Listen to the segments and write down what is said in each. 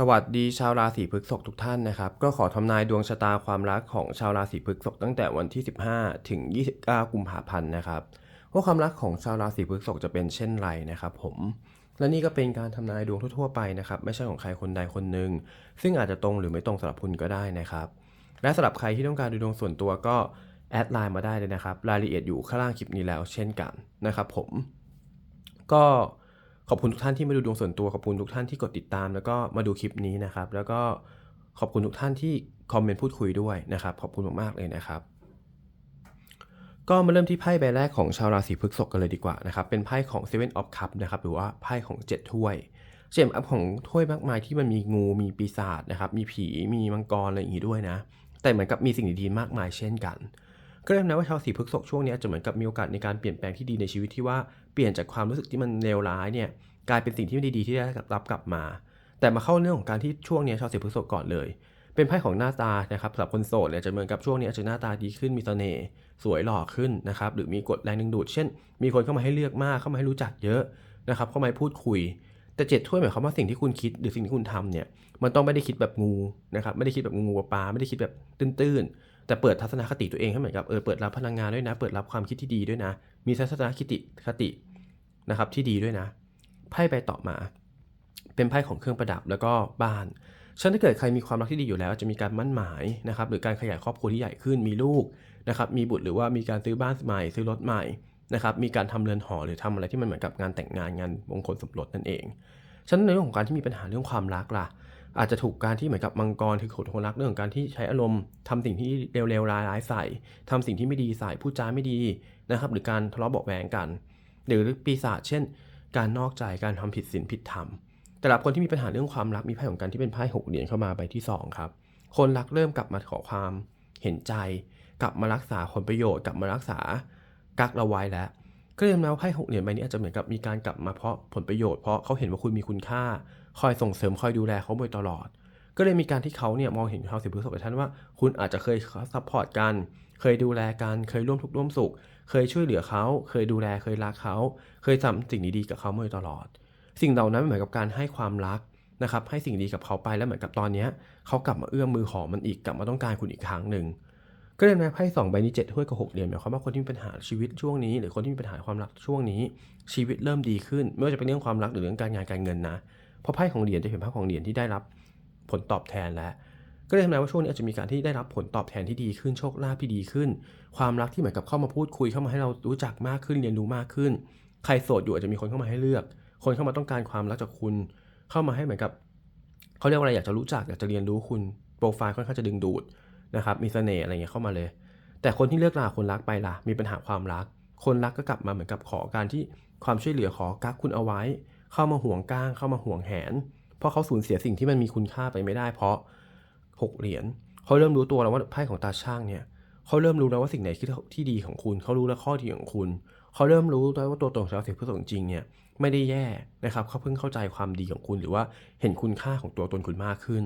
สวัสดีชาวราศีพฤษภทุกท่านนะครับ ก็ขอทำนายดวงชะตาความรักของชาวราศีพฤษภตั้งแต่วันที่ 15 ถึง 29 กุมภาพันธ์นะครับว่าความรักของชาวราศีพฤษภจะเป็นเช่นไรนะครับ ผม และนี่ก็เป็นการทำนายดวงทั่ว ๆ ไปนะครับ ไม่ใช่ของใครคนใดคนหนึ่งซึ่งอาจจะตรงหรือไม่ตรงสำหรับคุณก็ได้นะครับ และสำหรับใครที่ต้องการดูดวงส่วนตัวก็แอดไลน์มาได้เลยนะครับ รายละเอียดอยู่ข้างล่างคลิปนี้แล้วเช่นกันนะครับ ผม ก็ ขอบคุณทุกท่านที่มาดูดวงส่วนตัว ขอบคุณทุกท่านที่กดติดตาม แล้วก็มาดูคลิปนี้นะครับ แล้วก็ขอบคุณทุกท่านที่คอมเมนต์พูดคุยด้วยนะครับ ขอบคุณมากๆเลยนะครับ ก็มาเริ่มที่ไพ่ใบแรกของชาวราศีพฤษภกันเลยดีกว่านะครับ เป็นไพ่ของ Seven of Cup นะครับ หรือว่าไพ่ของ 7 ถ้วยเจมอัพของถ้วยมากมายที่มันมีงู มีปีศาจนะครับ มีผี มีมังกรอะไรอย่างงี้ด้วยนะ แต่เหมือนกับมีสิ่งดีๆมากมายเช่นกันก็เรียกนะว่าชาวสีพฤกษภช่วงนี้จะเหมือนกับมีโอกาสในการเปลี่ยนแปลงที่ดีในชีวิตที่ว่า เปลี่ยนจากความรู้สึกที่มันเลวร้ายเนี่ยกลายเป็นสิ่งที่ดีๆที่ได้รับกลับมา แต่มาเข้าเรื่องของการที่ช่วงนี้ชาวสีพฤษภก่อนเลย เป็นไพ่ของหน้าตานะครับสำหรับคนโสดเนี่ยจะเหมือนกับช่วงนี้จะหน้าตาดีขึ้นมีเสน่ห์สวยหล่อขึ้นนะครับหรือมีกฎแรงดึงดูด เช่น มีคนเข้ามาให้เลือกมากเข้ามาให้รู้จักเยอะนะครับเข้ามาให้พูดคุย แต่เจ็ดถ้วยหมายความว่าสิ่งที่คุณคิดหรือสิ่งที่คุณทำเนี่ยมันต้องไม่ได้คิดแบบงูนะครับไม่ได้คิดแบบงูปลาไม่ได้คิดแบบตื้นๆ แต่เปิดทัศนคติตัวเองให้เหมือนกับเออเปิดรับพลังงานด้วยนะ เปิดรับความคิดที่ดีด้วยนะ มีทัศนคติคตินะครับที่ดีด้วยนะไพ่ใบต่อมา เป็นไพ่ของเครื่องประดับแล้วก็บ้านฉันถ้าเกิดใครมีความรักที่ดีอยู่แล้ว จะมีการมั่นหมายนะครับหรือการขยายครอบครัวที่ใหญ่ขึ้นมีลูกนะครับมีบุตรหรือว่ามีการซื้อบ้านใหม่ ซื้อรถใหม่นะครับมีการทำเรือนหอหรือทำอะไรที่มันเหมือนกับงานแต่งงานงานมงคลสมรสนั่นเองฉันในเรื่องของการที่มีปัญหาเรื่องความรักล่ะ อาจจะถูกการที่เหมือนกับมังกรคือคนรักเรื่องของการที่ใช้อารมณ์ทำสิ่งที่เร็วๆร้ายๆใส่ทำสิ่งที่ไม่ดีใส่พูดจาไม่ดีนะครับ หรือการทะเลาะเบาะแวงกัน หรือปีศาจเช่น การนอกใจการทำผิดศีลผิดธรรมแต่ละคนที่มีปัญหาเรื่องความรักมีไพ่ของการที่เป็นไพ่หกเหรียญเข้ามาใบที่สองครับ คนรักเริ่มกลับมาขอความเห็นใจ กลับมารักษาผลประโยชน์กลับมารักษากักเราไว้แล้วก็เลยแล้วไพ่หกเหรียญใบนี้อาจจะเหมือนกับมีการกลับมาเพราะผลประโยชน์เพราะเขาเห็นว่าคุณมีคุณค่า คอยส่งเสริมคอยดูแลเขาโดยตลอด ก็เลยมีการที่เขาเนี่ยมองเห็นชาวสิบพฤษภกับท่านว่า คุณอาจจะเคยซัพพอร์ตกัน เคยดูแลกัน เคยร่วมทุกข์ร่วมสุข เคยช่วยเหลือเขา เคยดูแล เคยรักเขา เคยทำสิ่งดีๆกับเขาโดยตลอด สิ่งเหล่านั้นเหมือนกับการให้ความรักนะครับ ให้สิ่งดีกับเขาไปแล้วเหมือนกับตอนนี้เขากลับมาเอื้อมมือขอมันอีก กลับมาต้องการคุณอีกครั้งหนึ่งก็เลยนะไพ่สองใบนี้เจ็ดถ้วยกับหกเหรียญหมายความว่าคนที่มีปัญหาชีวิตช่วงนี้ หรือคนที่มีปัญหาความรักช่วงนี้ ชีวิตเริ่มดีขึ้น ไม่ว่าจะเป็นเรื่องความรักหรือเรื่องการงานการเงินนะ เพราะไพ่ของเหรียญจะเห็นภาพของเหรียญที่ได้รับผลตอบแทนแล้วก็เลยทำนายว่าช่วงนี้อาจจะมีการที่ได้รับผลตอบแทนที่ดีขึ้นโชคลาภที่ดีขึ้น ความรักที่เหมือนกับเข้ามาพูดคุยเข้ามาให้เรารู้จักมากขึ้นเรียนรู้มากขึ้น ใครโสดอยู่อาจจะมีคนเข้ามาให้เลือก คนเข้ามาต้องการความรักจากคุณ เข้ามาให้เหมือนกับเขาเรียกว่าอะไรอยากจะรู้จักอยากจะเรียนรู้คุณโปรไฟล์ค่อนข้างจะดึงดูดนะครับมีเสน่ห์อะไรเงี้ยเข้ามาเลย แต่คนที่เลือกลาคนรักไปล่ะมีปัญหาความรัก คนรักก็กลับมาเหมือนกับขอการที่ความช่วยเหลือขอกักคุณเอาไว้ เข้ามาห่วงก้างเข้ามาห่วงแหน เพราะเขาสูญเสียสิ่งที่มันมีคุณค่าไปไม่ได้ เพราะหกเหรียญเขาเริ่มรู้ตัวแล้วว่าไพ่ของตาช่างเนี่ยเขาเริ่มรู้แล้วว่าสิ่งไหนที่ที่ดีของคุณ เขารู้แล้วข้อดีของคุณเขาเริ่มรู้แล้วว่าตัวตนของชาวเสียผู้สงจริงเนี่ยไม่ได้แย่นะครับเขาเพิ่งเข้าใจความดีของคุณหรือว่าเห็นคุณค่าของตัวตนคุณมากขึ้น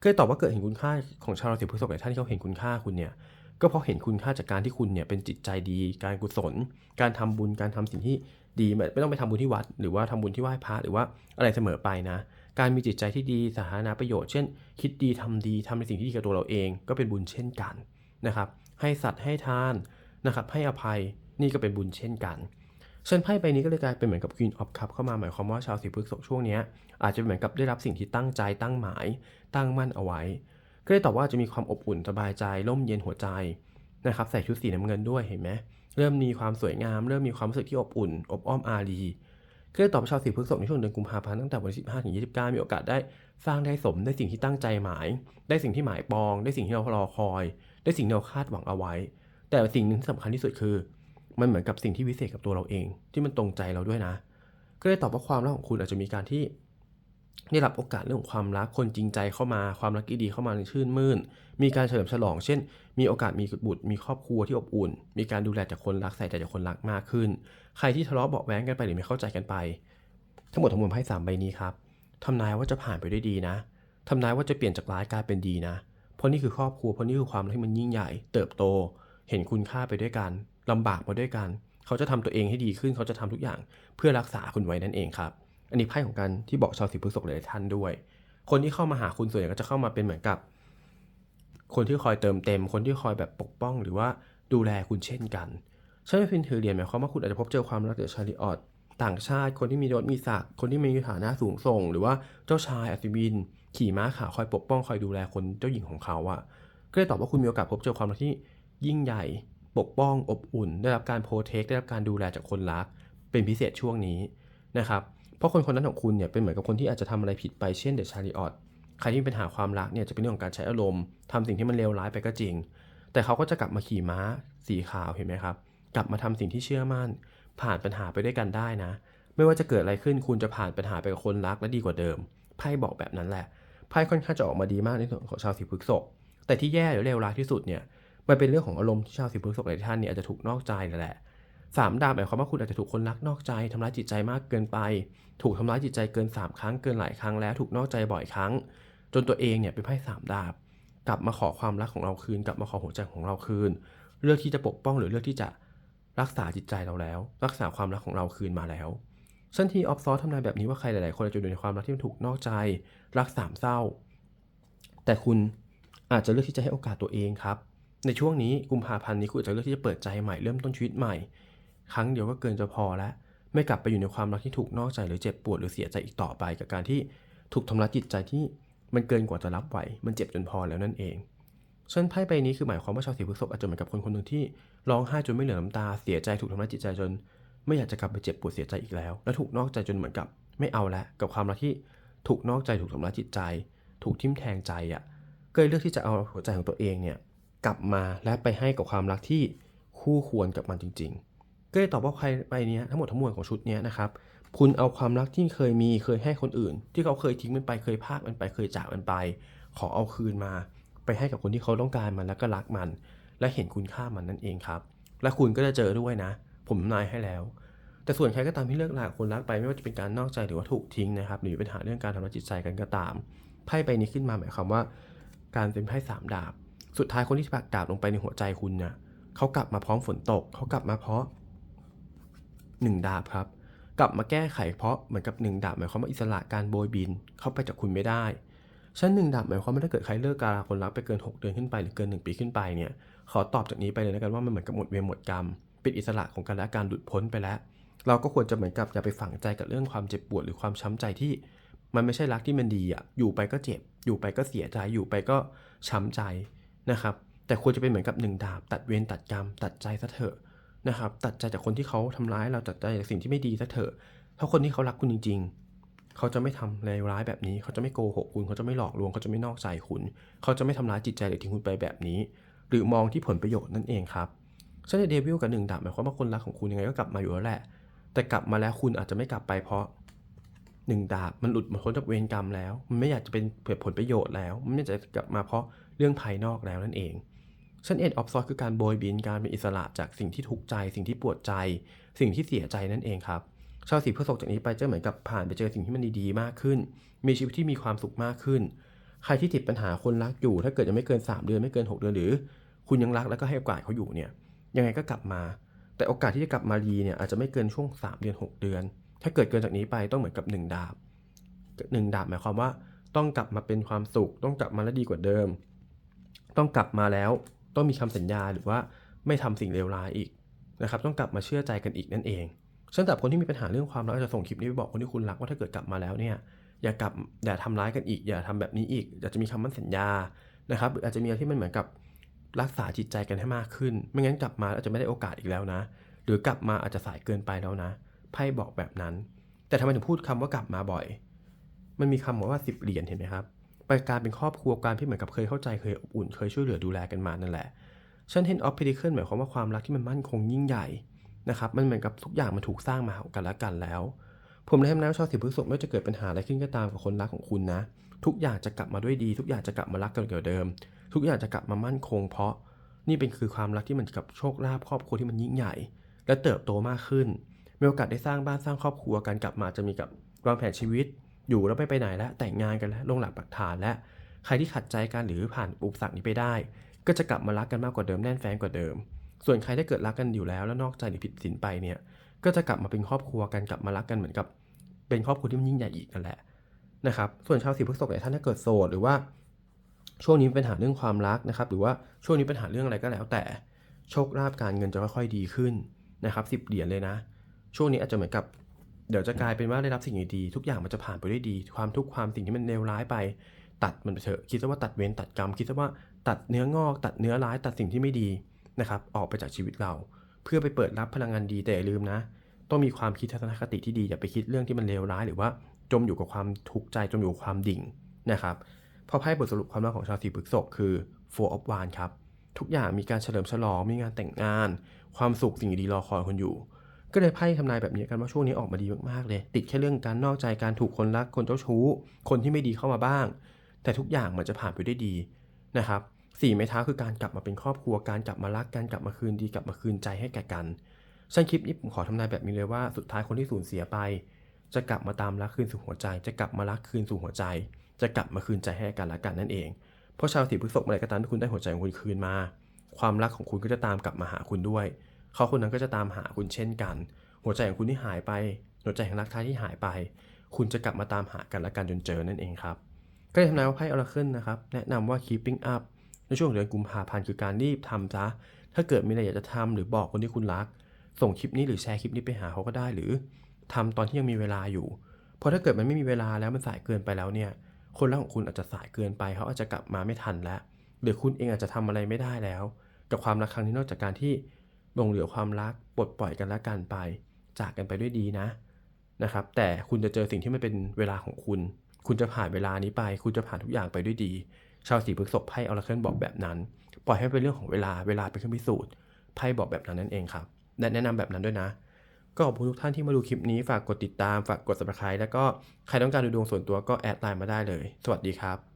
ก็เลยตอบว่าเกิดเห็นคุณค่าของชาวราศีพฤษภในท่านที่เขาเห็นคุณค่าคุณเนี่ยก็เพราะเห็นคุณค่าจากการที่คุณเนี่ยเป็นจิตใจดี การกุศล การทำบุญการทำสิ่งที่ ดีไม่ต้องไปทำบุญที่วัด หรือว่าทำบุญที่ไหว้พระหรือว่าอะไรเสมอไปนะ การมีจิตใจที่ดีสาธารณประโยชน์ เช่น คิดดีทำดีทำในสิ่งที่ดีกับตัวเราเอง ก็เป็นบุญเช่นกันนะครับ ให้สัตว์ให้ทานนะครับให้อภัยนี่ก็เป็นบุญเช่นกันเชิญไพ่ใบนี้ก็เลยกลายเป็นเหมือนกับ Queen of Cup เข้ามาหมายความว่าชาวสีพฤษภช่วงนี้อาจจะเหมือนกับได้รับสิ่งที่ตั้งใจตั้งหมาย ตั้งมั่นเอาไว้ ก็เลยตอบว่าจะมีความอบอุ่นสบายใจร่มเย็นหัวใจนะครับใส่ชุดสีน้ำเงินด้วยเห็นไหม เริ่มมีความสวยงาม เริ่มมีความรู้สึกที่อบอุ่น อบอ้อมอารีก็เลยตอบชาวสีพฤษภในช่วงเดือนกุมภาพันธ์ตั้งแต่วันที่ 15 ถึง 29 มีโอกาสได้สร้างได้สมได้สิ่งที่ตั้งใจหมาย ได้สิ่งที่หมายปอง ได้สิ่งที่เรารอคอย ได้สิ่งที่เราคาดหวังเอาไว้ แต่สิ่งหนึ่งที่สำคัญที่สุดคือ มันเหมือนกับสิ่งที่วิเศษกับตัวเราเอง ที่มันตรงใจเราด้วยนะ ก็เลยตอบว่าความรักของคุณอาจจะมีการที่ ได้รับโอกาสเรื่องของความรักคนจริงใจเข้ามาความรักที่ดีเข้ามาในชื่นมื่น มีการเฉลิมฉลอง เช่น มีโอกาสมีบุตรมีครอบครัวที่อบอุ่น มีการดูแลจากคนรักใส่ใจจากคนรักมากขึ้น ใครที่ทะเลาะเบาะแว้งกันไปหรือไม่เข้าใจกันไป ทั้งหมดทั้งมวลไพ่สามใบนี้ครับทำนายว่าจะผ่านไปได้ดีนะทำนายว่าจะเปลี่ยนจากร้ายกลายเป็นดีนะ เพราะนี่คือครอบครัวเพราะนี่คือความรักที่มันยิ่งใหญ่ เติบโต เห็นคุณค่าไปด้วยกันลำบากมาด้วยกัน เขาจะทำตัวเองให้ดีขึ้นเขาจะทำทุกอย่างเพื่อรักษาคุณไว้นั่นเองครับ อันนี้ไพ่ของการที่บอกชาวสิพฤษภหลายท่านด้วย คนที่เข้ามาหาคุณส่วนใหญ่ก็จะเข้ามาเป็นเหมือนกับ คนที่คอยเติมเต็ม คนที่คอยแบบปกป้อง หรือว่าดูแลคุณเช่นกันใช่ไหมพินถือเหรียญหมายความว่าคุณอาจจะพบเจอความรักเดือชาริออตต่างชาติ คนที่มียศมีศักดิ์คนที่มีฐานะสูงส่ง หรือว่าเจ้าชายอัศวิน ขี่ม้าขาวคอยปกป้องคอยดูแลคนเจ้าหญิงของเขาอะก็เลยตอบว่าคุณมีโอกาสพบเจอความรักที่ยิ่งใหญ่ ปกป้องอบอุ่น ได้รับการโปรเทคได้รับการดูแลจากคนรัก เป็นพิเศษช่วงนี้นะครับ ราะคนคนนั้นของคุณเนี่ยเป็นเหมือนกับคนที่อาจจะทำอะไรผิดไปเช่นเดอะชาริออตใครที่มีปัญหาความรักเนี่ยจะเป็นเรื่องของการใช้อารมณ์ทำสิ่งที่มันเลวร้ายไปก็จริง แต่เขาก็จะกลับมาขี่ม้าสีขาวเห็นไหมครับ กลับมาทำสิ่งที่เชื่อมั่น ผ่านปัญหาไปด้วยกันได้นะ ไม่ว่าจะเกิดอะไรขึ้นคุณจะผ่านปัญหาไปกับคนรักและดีกว่าเดิมไพ่บอกแบบนั้นแหละไพ่ค่อนข้างจะออกมาดีมากในส่วนของชาวสีพฤกษภแต่ที่แย่หรือเลวร้ายที่สุดเนี่ยมันเป็นเรื่องของอารมณ์ที่ชาวสีพฤกษภหลายท่านเนี่ยอาจจะถูกนอกใจนั่นแหละ สามดาบหมายความว่าคุณอาจจะถูกคนรักนอกใจทำร้ายจิตใจมากเกินไป ถูกทำร้ายจิตใจเกิน 3 ครั้งเกินหลายครั้งแล้วถูกนอกใจบ่อยครั้ง จนตัวเองเนี่ยเป็นไพ่สามดาบ กลับมาขอความรักของเราคืน กลับมาขอหัวใจของเราคืน เลือกที่จะปกป้องหรือเลือกที่จะรักษาจิตใจเราแล้ว รักษาความรักของเราคืนมาแล้วเส้นที่ออฟซอสทำนายแบบนี้ว่าใครหลายๆ คนอาจจะอยู่ในความรักที่มันถูกนอกใจ รักสามเศร้า แต่คุณอาจจะเลือกที่จะให้โอกาสตัวเองครับ ในช่วงนี้กุมภาพันธ์นี้คุณอาจจะเลือกที่จะเปิดใจใหม่เริ่มต้นชีวิตใหม่ ครั้งเดียวก็เกินจะพอแล้ว ไม่กลับไปอยู่ในความรักที่ถูกนอกใจหรือเจ็บปวดหรือเสียใจอีกต่อไปกับการที่ถูกทำร้ายจิตใจที่มันเกินกว่าจะรับไหว มันเจ็บจนพอแล้วนั่นเองส่วนไพ่ใบนี้คือหมายความว่าชาวสีพฤษภอาจจะเหมือนกับคนคนหนึ่งที่ร้องไห้จนไม่เหลือน้ำตาเสียใจถูกทำร้ายจิตใจจน ไม่อยากจะกลับไปเจ็บปวดเสียใจอีกแล้ว และถูกนอกใจจนเหมือนกับ ไม่เอาแล้วกับความรักที่ถูกนอกใจถูกทำร้ายจิตใจ ถูกทิ่มแทงใจอะ่ะก็เลยเลือกที่จะเอาหัวใจของตัวเองเนี่ยกลับมาและไปให้กับความรักที่คู่ควรกับมันจริง ๆ ก็เลยตอบว่าใครไปเนี้ยทั้งหมดทั้งมวลของชุดเนี้ยนะครับคุณเอาความรักที่เคยมีเคยให้คนอื่น ที่เขาเคยทิ้งมันไปเคยพากมันไปเคยจากมันไป ขอเอาคืนมา ไปให้กับคนที่เขาต้องการมันแล้วก็รักมัน และเห็นคุณค่ามันนั่นเองครับ และคุณก็จะเจอด้วยนะ ผมนายให้แล้ว แต่ส่วนใครก็ตามที่เลิกลากับคนรักไปไม่ว่าจะเป็นการนอกใจหรือว่าถูกทิ้งนะครับหรือปัญหาเรื่องการทำร้ายจิตใจกันก็ตามไพ่ใบนี้ขึ้นมาหมายความว่า การเป็นไพ่สามดาบ สุดท้ายคนที่ปักดาบลงไปในหัวใจคุณเนี่ยเขากลับมาพร้อมฝนตกเขากลับมาเพราะ หนึ่งดาบครับ กลับมาแก้ไขเพราะเหมือนกับหนึ่งดาบหมายความว่าอิสระการโบยบินเข้าไปจากคุณไม่ได้ชั้นหนึ่งดาบหมายความว่าถ้าเกิดใครเลิกการคนรักไปเกิน 6 เดือนขึ้นไปหรือเกิน 1 ปีขึ้นไปเนี่ยขอตอบจากนี้ไปเลยนะกันว่ามันเหมือนกับหมดเวรหมดกรรมเป็นอิสระของการและการหลุดพ้นไปแล้ว เราก็ควรจะเหมือนกับอย่าไปฝังใจกับเรื่องความเจ็บปวดหรือความช้ำใจที่ มันไม่ใช่รักที่มันดีอะอยู่ไปก็เจ็บ อยู่ไปก็เสียใจอยู่ไปก็ช้ำใจนะครับแต่ควรจะเป็นเหมือนกับหนึ่งดาบ ตัดเวรตัดกรรม ตัดใจซะเถอะ นะครับ ตัดใจจากคนที่เขาทำร้ายเราตัดใจจากสิ่งที่ไม่ดีซะเถอะถ้าคนที่เขารักคุณจริง ๆ เขาจะไม่ทำเลวร้ายแบบนี้ เขาจะไม่โกหกคุณ เขาจะไม่หลอกลวง เขาจะไม่นอกใจคุณ เขาจะไม่ทำร้ายจิตใจหรือทิ้งคุณไปแบบนี้ หรือมองที่ผลประโยชน์นั่นเองครับเช่นเดวิลกับหนึ่งดาบหมายความว่าคนรักของคุณยังไงก็กลับมาอยู่แล้วแหละ แต่กลับมาแล้วคุณอาจจะไม่กลับไปเพราะหนึ่งดาบมันหลุดมาพ้นจากเวรกรรมแล้ว มันไม่อยากจะเป็นเผื่อผลประโยชน์แล้ว มันไม่อยากจะกลับมาเพราะเรื่องภายนอกแล้วนั่นเอง ชั้นเอ็ดออฟซอสคือการโบยบินการเป็นอิสระจากสิ่งที่ทุกข์ใจ สิ่งที่ปวดใจ สิ่งที่เสียใจนั่นเองครับชาวสีพฤษภจากนี้ไปจะเหมือนกับผ่านไปเจอสิ่งที่มันดีๆมากขึ้น มีชีวิตที่มีความสุขมากขึ้น ใครที่ติดปัญหาคนรักอยู่ ถ้าเกิดยังไม่เกิน 3 เดือนไม่เกิน 6 เดือนหรือ คุณยังรักแล้วก็ให้โอกาสเขาอยู่เนี่ยยังไงก็กลับมา แต่โอกาสที่จะกลับมาดีเนี่ยอาจจะไม่เกินช่วง 3 เดือน 6 เดือน ถ้าเกิดเกินจากนี้ไปต้องเหมือนกับ 1 ดาบ 1 ดาบหมายความว่า ต้องกลับมาเป็นความสุข ต้องกลับมาแล้วดีกว่าเดิม ต้องกลับมาแล้ว ต้องมีคำสัญญาหรือว่าไม่ทำสิ่งเลวร้ายอีกนะครับต้องกลับมาเชื่อใจกันอีกนั่นเองสำหรับคนที่มีปัญหาเรื่องความรักจะส่งคลิปนี้ไปบอกคนที่คุณรักว่าถ้าเกิดกลับมาแล้วเนี่ยอย่ากลับอย่าทำร้ายกันอีก อย่าทำแบบนี้อีกอากจะมีคำมั่นสัญญานะครับอาจจะมีอะไรที่มันเหมือนกับรักษาจิตใจกันให้มากขึ้น ไม่งั้นกลับมาอาจจะไม่ได้โอกาสอีกแล้วนะ หรือกลับมาอาจจะสายเกินไปแล้วนะไพ่บอกแบบนั้น แต่ทำไมถึงพูดคำว่ากลับมาบ่อย มันมีคำว่าสิบเหรียญเห็นไหมครับ การเป็นครอบครัวการที่เหมือนกับเคยเข้าใจเคยอบอุ่นเคยช่วยเหลือดูแลกันมานั่นแหละฉันเห็นออฟพิดิเคิลหมายความว่าความรักที่มันมั่นคงยิ่งใหญ่นะครับมันเหมือนกับทุกอย่างมันถูกสร้างมากันและกันแล้ว ผมเลยทำนายว่าชาวสีพฤษภไม่ว่าจะเกิดปัญหาอะไรขึ้นก็ตามกับคนรักของคุณนะ ทุกอย่างจะกลับมาด้วยดี ทุกอย่างจะกลับมารักกันเกี่ยวเดิม ทุกอย่างจะกลับมามั่นคง เพราะนี่เป็นคือความรักที่มันกับโชคลาภครอบครัวที่มันยิ่งใหญ่ และเติบโตมากขึ้นมีโอกาสได้สร้างบ้านสร้างครอบครัวกันกลับมาจะมีกับวางแผนชีวิต อยู่แล้วไม่ไปไหนแล้วแต่งงานกันแล้วลงหลักปักฐานและใครที่ขัดใจกันหรือผ่านอุปสรรคนี้ไปได้ ก็จะกลับมารักกันมากกว่าเดิมแน่นแฟ้นกว่าเดิม ส่วนใครถ้าเกิดรักกันอยู่แล้วแล้วนอกใจหรือผิดศีลไปเนี่ยก็จะกลับมาเป็นครอบครัวกันกลับมารักกันเหมือนกับ เป็นครอบครัวที่มันยิ่งใหญ่อีกนั่นแหละนะครับส่วนชาวสีพฤษภเนี่ยท่านถ้าเกิดโสดหรือว่าช่วงนี้มีปัญหาเรื่องความรักนะครับ หรือว่าช่วงนี้ปัญหาเรื่องอะไรก็แล้ว แต่โชคลาภการเงินจะค่อยๆดีขึ้นนะครับสิบเหรียญเลยนะ ช่วงนี้อาจจะเหมือนกับ เดี๋ยวจะกลายเป็นว่าได้รับสิ่งดีๆทุกอย่างมันจะผ่านไปด้วยดี ความทุกข์ความสิ่งที่มันเลวร้ายไป ตัดมันไปเถอะคิดซะว่าตัดเวรตัดกรรม คิดซะว่าตัดเนื้องอก ตัดเนื้อร้ายตัดสิ่งที่ไม่ดีนะครับออกไปจากชีวิตเรา เพื่อไปเปิดรับพลังงานดีแต่อย่าลืมนะ ต้องมีความคิดทัศนคติที่ดีอย่าไปคิดเรื่องที่มันเลวร้ายหรือว่าจมอยู่กับความทุกข์ใจจมอยู่กับความดิ่งนะครับพราะไพ่บทสรุปความรักของชาวสีพฤษภคือ Four of Wands ครับทุกอย่างมีการเฉลิมฉลองมีงานแต่งงาน ความสุขสิ่งดีรอคอยคุณอยู่ ก็เลยไพ่ทำนายแบบนี้กันว่าช่วงนี้ออกมาดีมากๆเลย ติดแค่เรื่องการนอกใจการถูกคนรักคนเจ้าชู้ คนที่ไม่ดีเข้ามาบ้าง แต่ทุกอย่างมันจะผ่านไปได้ดีนะครับสี่ไม้เท้าคือการกลับมาเป็นครอบครัวการกลับมารักการกลับมาคืนดีกลับมาคืนใจให้แก่กันฉันคลิปนี้ผมขอทำนายแบบนี้เลยว่าสุดท้ายคนที่สูญเสียไป จะกลับมาตามรักคืนสู่หัวใจ จะกลับมารักคืนสู่หัวใจ จะกลับมาคืนใจให้กันและกันนั่นเองเพราะชาวสีพฤษภเมื่อไรก็ตามที่คุณได้หัวใจของคุณคืนมา ความรักของคุณก็จะตามกลับมาหาคุณด้วย เขาคนนั้นก็จะตามหาคุณเช่นกัน หัวใจของคุณที่หายไป หัวใจของรักท้ายที่หายไป คุณจะกลับมาตามหากันและกันจนเจอนั่นเองครับ ก็เลยทำนายว่าไพ่ออราเคิลนะครับ แนะนำว่า keeping up ในช่วงเดือนกุมภาพันธ์คือการรีบทำซะ ถ้าเกิดมีอะไรอยากจะทำหรือบอกคนที่คุณรัก ส่งคลิปนี้หรือแชร์คลิปนี้ไปหาเขาก็ได้หรือทำตอนที่ยังมีเวลาอยู่ เพราะถ้าเกิดมันไม่มีเวลาแล้วมันสายเกินไปแล้วเนี่ย คนรักของคุณอาจจะสายเกินไปเขาอาจจะกลับมาไม่ทันแล้ว หรือคุณเองอาจจะทำอะไรไม่ได้แล้ว กับความรักครั้งนี้นอกจากการที่ ลงเหลือความรักปลดปล่อยกันและกันไป จากกันไปด้วยดีนะนะครับ แต่คุณจะเจอสิ่งที่มันเป็นเวลาของคุณ คุณจะผ่านเวลานี้ไป คุณจะผ่านทุกอย่างไปด้วยดี ชาวสีพฤษภไพ่ออราเคิลบอกแบบนั้น ปล่อยให้เป็นเรื่องของเวลาเวลาเป็นเครื่องพิสูจน์ไพ่บอกแบบนั้นนั่นเองครับและแนะนำแบบนั้นด้วยนะ ก็ขอบคุณทุกท่านที่มาดูคลิปนี้ฝากกดติดตามฝากกด subscribe แล้วก็ใครต้องการดูดวงส่วนตัวก็แอดไลน์มาได้เลย สวัสดีครับ